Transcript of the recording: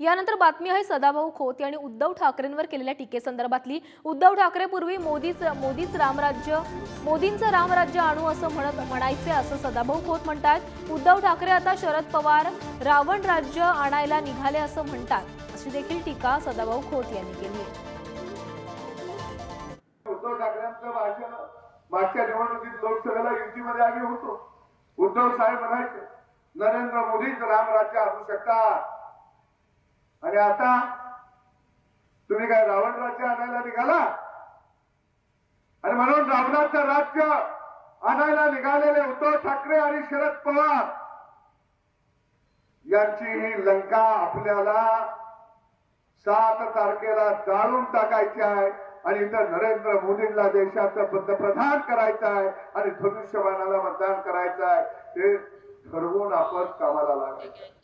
यानंतर बातमी आहे सदाभाऊ खोत यांनी उद्धव ठाकरेंवर केलेल्या टीकेसंदर्भातली उद्धव ठाकरे पूर्वी मोदीच मोदीच रामराज्य मोदींचं रामराज्य आणू असं म्हणत म्हणायचे असं सदाभाऊ खोत म्हणतात. उद्धव ठाकरे आता शरद पवार रावण राज्य आणायला निघाले असं म्हणतात. अशी देखील टीका सदाभाऊ खोत यांनी केली उद्धव ठाकरेंचं भाषण मागच्या निवडणुकीत लोकसभेला युतीमध्ये आम्ही होतो. उद्धव साहेब म्हणायचे नरेंद्र मोदीच रामराज्य आणू शकतात आणि आता तुम्ही काय रावण राज्य आणायला निघाला? आणि म्हणून रावणाचं राज्य आणायला निघालेले उद्धव ठाकरे आणि शरद पवार यांची ही लंका आपल्याला सात तारखेला जाळून टाकायची आहे आणि इथं नरेंद्र मोदींना देशाचं पंतप्रधान करायचं आहे आणि धनुष्यबाणाला मतदान करायचं आहे. हे ठरवून आपण कामाला लागायचं.